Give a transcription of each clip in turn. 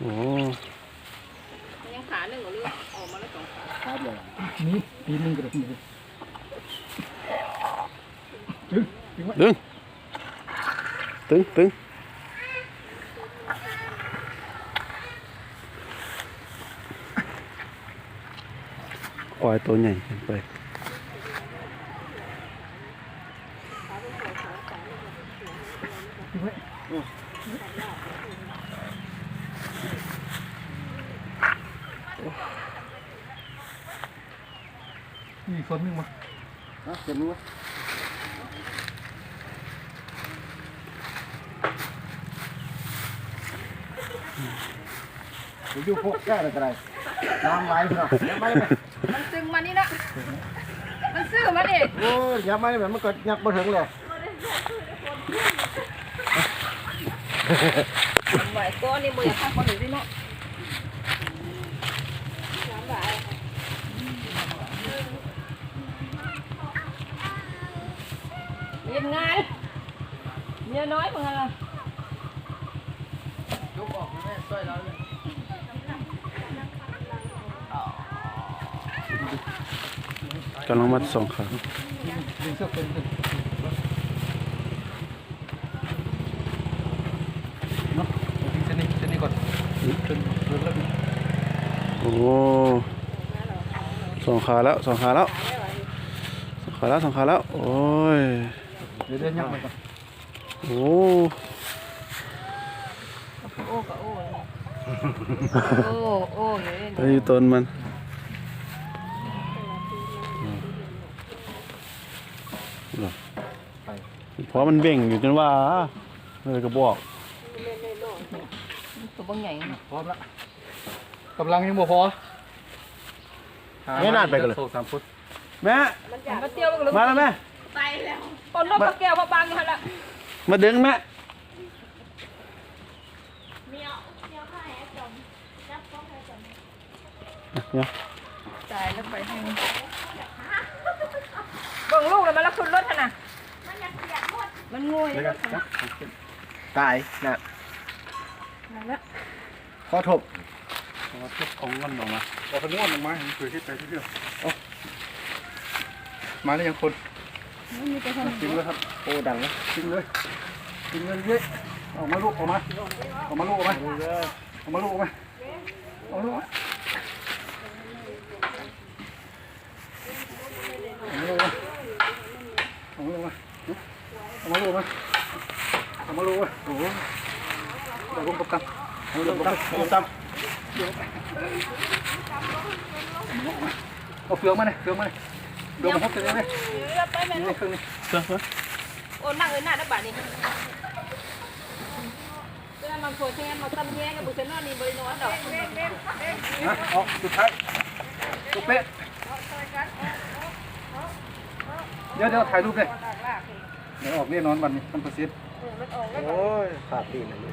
โอ้ยังขาหนึ่งหรือออกมาแล้วสองขาครับเลยนี่ปีนึงกระดึงดึงดึงตึงตึงปล่อยตัวใหญ่ไป มีฝนมั้งวะนะเก็บมั้งวะอยู่พวกแก่อะไรน้ำไหลเนาะอย่ามาเลยมันซึมมานี่นะมันซื้อมาดิโอ้ยอย่ามาเลยมันก็ยักมาถึงเลยไหวก็นี่มือข้างคนหนึ่งด้วยเนาะ ยังไงานเมียน้อยเหมั้ล่ะยกออกนะแม่ช่วยเราเลยกำลังมัดสองขาดึอ้ส่ริ่โอ้สองขาแล้วสองขาแล้วสองขาแล้วสองขาแล้ว โอ้ย เดี๋ยวเดินยังไปก่โอ้โอ้โอ้โอ้โอ้เลยอยู่ต้นมันเพราะมันเบ่งอยู่จนว่าเลยกระบอกตัวบางใหญ่พร้อมละกำลังยังบ่พอไม่นานไปกันเลยสามฟุตแม่มาเที่ยวกันเลยมาแล้วแม่ไปแล้ว ปนรถพระเกียบพระบางอย่หั่ล่ะมาดึงแม่เมียเมียข้าแหงจมรับฟ้องแหงจมอะเดี๋จ่ายแล้วไปให้เบิ่งลูกแล้วมันละขึ้นรถนะมันอยากเปียนโง่อยแล้วก็บของขึ้นอทบเรทบของมันออกมาเอาขนวนออกมาคือที่ไปที่เดียวเอามาแล้วยังคน ไม่มีแต่คนจริงเลยครับโอ้ดังนะจริงเลยจริงเลยเยอะออกมาลูกออกมาออกมาลูกออกมาออกมาลูกออกมาออกลูกออกมาออกมาลูกมาออกมาลูกมาออกมาลูกมาโอ้โหเดี๋ยวผมตบตั้มเดี๋ยวผมตบตั้มเอาเฟืองมาเลยเฟืองมาเลย เฟืองมาพบกันเลยเนี่ยเลือกไปแม่นี่เครื่องนี้เสื้อเสื้อโอ้นั่งเอ้ยหน้าได้บาดนี้เพื่อนบางคนแค่มาตำแย่กับบุษนอนนี่บริโนอนดอกนะเอาสุดท้ายตุ๊กเป๊ะเดี๋ยวเดี๋ยวถ่ายรูปเลยเดี๋ยวออกเรียนนอนวันนี้มันประสิทธิ์โอ้ยขาดตีนเลย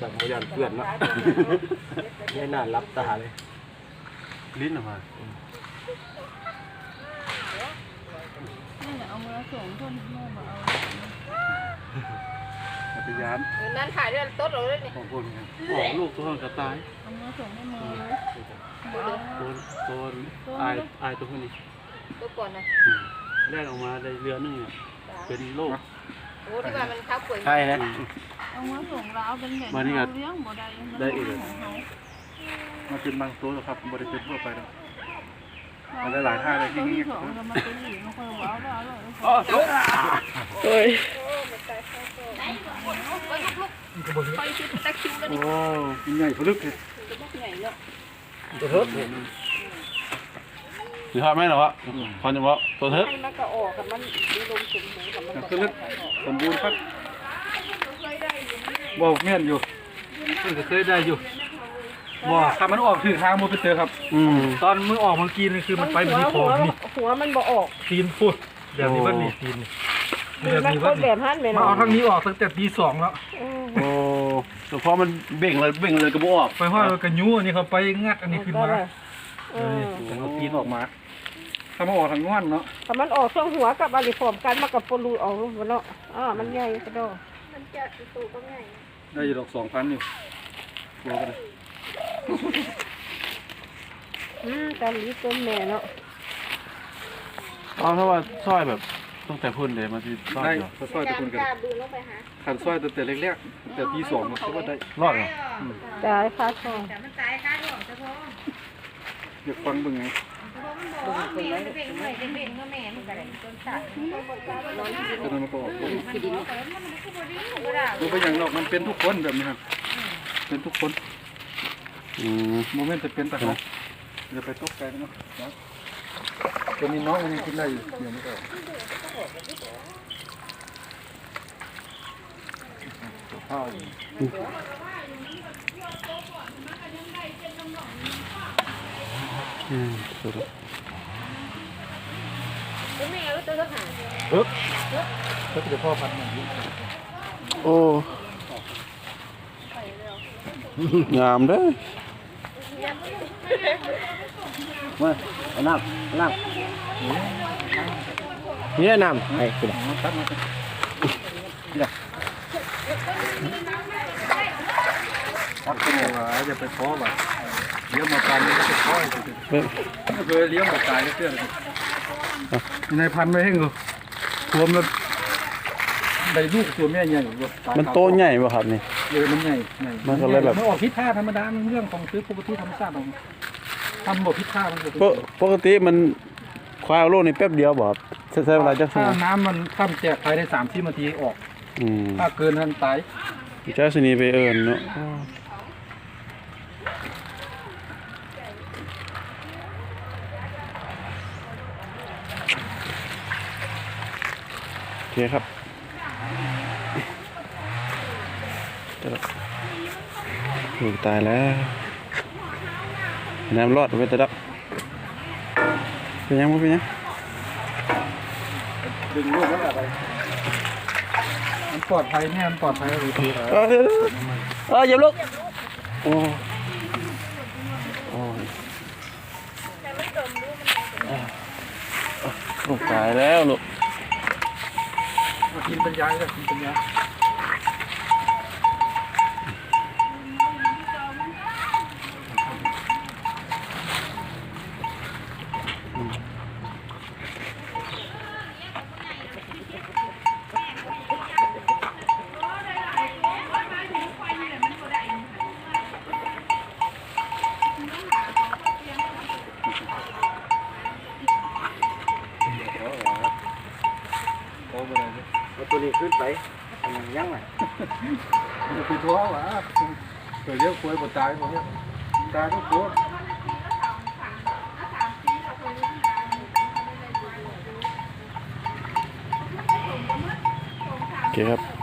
สั่งมายันเพื่อนเนาะนี่น่ารับตาเลยลิ้นออกมาเอามือส่งคนโม่มาเอาจักรยานนั่นถ่ายด้วยต๊ะเลยนี่ของคนไงออกลูกตัวกระต่ายเอามือส่งให้มือตัวตัวอายอายตัวนี้ตัวก่อนนะแรกออกมาได้เรือนึงเนี่ยเป็นโรคโอ้ที่ว่ามันเข้าป่วยใช่นะ เอามาส่งเราเป็นแบบมานี่ก็ เลี้ยงบ่ได้มันได้อีกของเขามาเป็นบางตัวแล้วครับบริเป็นทั่วไปแล้ว มันหลายท่าเลยที่ตัวนี่ที่สองก็มาเป็นหญิงมันก็ว้าวว้าวเลยอ๋อไปชิดตะคิวแล้วโอ้ยใหญ่พลึกเลยใหญ่เนาะตัวเทิดหรือทำไหมเหรอวะพอจะว่าตัวเทิดให้มันก็ออกกับมันดีลมสูงหูกับมันพลึกสมบูรณ์ครับ บอกเงี้ยนอยู่มันก็เคยได้อยู่บอกถ้ามันออกถือทางมันไปเจอครับ อืม ตอนมือออกเมื่อกี้นี่คือมันไปแบบนี้โผล่นี่หัวมันบ่ออกตีนพูดแบบนี้เบิ้ลนี่ตีนนี่แบบมันนี้คเบิ้ลนแบนี่บฮั่นไปมาเนาะเอาทางนี้ออกตั้งแต่ตีสองแล้วโอ้แต่พอมันเบ่งเลยเบ่งเลยกระบอกออกไปห้อยกระยูอันนี้เขาไปงัดอันนี้ขึ้นมาเออผมเอาปีนออกมาถ้ามาออกทางงอนเนาะถ้ามันออกช่วงหัวกับอะไรพร้อมกันมากับปลูออกลูกมันเนาะอ่ามันใหญ่กระโดด ได้อยู่ดอกสองพันอยู่ตัวก็ได้อืมตอนนี้ต้นแม่เนาะเอาถ้าว่าซอยแบบตั้งแต่พุ่นเลยมาที่ซอยได้เหรอถ้าซอยตะกุนกันขันซอยตั้งแต่เล็กๆตั้งแต่ปีสองมันก็ว่าได้รอดเหรอจ่ายค่าทองอยากฟังเบิ่งไง ตอนนั้นมันก็ดูไปอย่างนอกมันเป็นทุกคนแบบนี้ครับ เป็นทุกคนอืมโมเมนต์จะเป็นแต่เขาเดี๋ยวไปตกใจนะเนาะตัวนี้น้องมันยังกินได้อยู่เดี๋ยวไม่ก็ข้าวอืมสุด ละก็จะพ่อพันธุ์อย่างนี้โอ้งามเด้อมาเอาน้ำเอาน้ำเนี่ยน้ำไอ้คุณมันตัดมาตัดก็บอกว่าอย่าไปท้อว่ะเลี้ยงมาตายนี่ก็จะท้ออีกทีเบิ่งไม่เคยเลี้ยงมาตายก็เพื่อน ในพันธุ์ไม่ให้งูรวมแล้วได้ลูกตัวแม่ใหญ่กว่าายมันโตใหญ่ป่ะครับนี่เลยมันใหญ่ใหญ่มันก็เลยแบบ มันออกพิษท่าธรรมดามันเรื่องของซื้อปกติธรรมชาติของทำหมดพิษท่ามันปกติปกปกติมันควายเอาโลกนี่แป๊บเดียวบ่ครับใช้ใช้เวลาจักชั่วถ้าโมงน้ำมันข้ามแจกภายในสามสิบนาทีออก อืมถ้าเกินนั้นตายเจ้าสนีไปเอิ้นเนาะโอเคครับเดี๋ยวโอ้ตายแล้วน้ำรอดไปตะดับเป็นยังบ่เป็นยังดึงลูกแล้วอะไรมันปลอดภัยเนี่ยมันปลอดภัยเลยทีเออเดี๋ยวๆเอออย่าลุกโอ้โอ้ยโอ้ตายแล้วลูก กินปัญญาเลยกินปัญญา เอา ตัวนี้ขึ้นไปเอามันยังไงคือ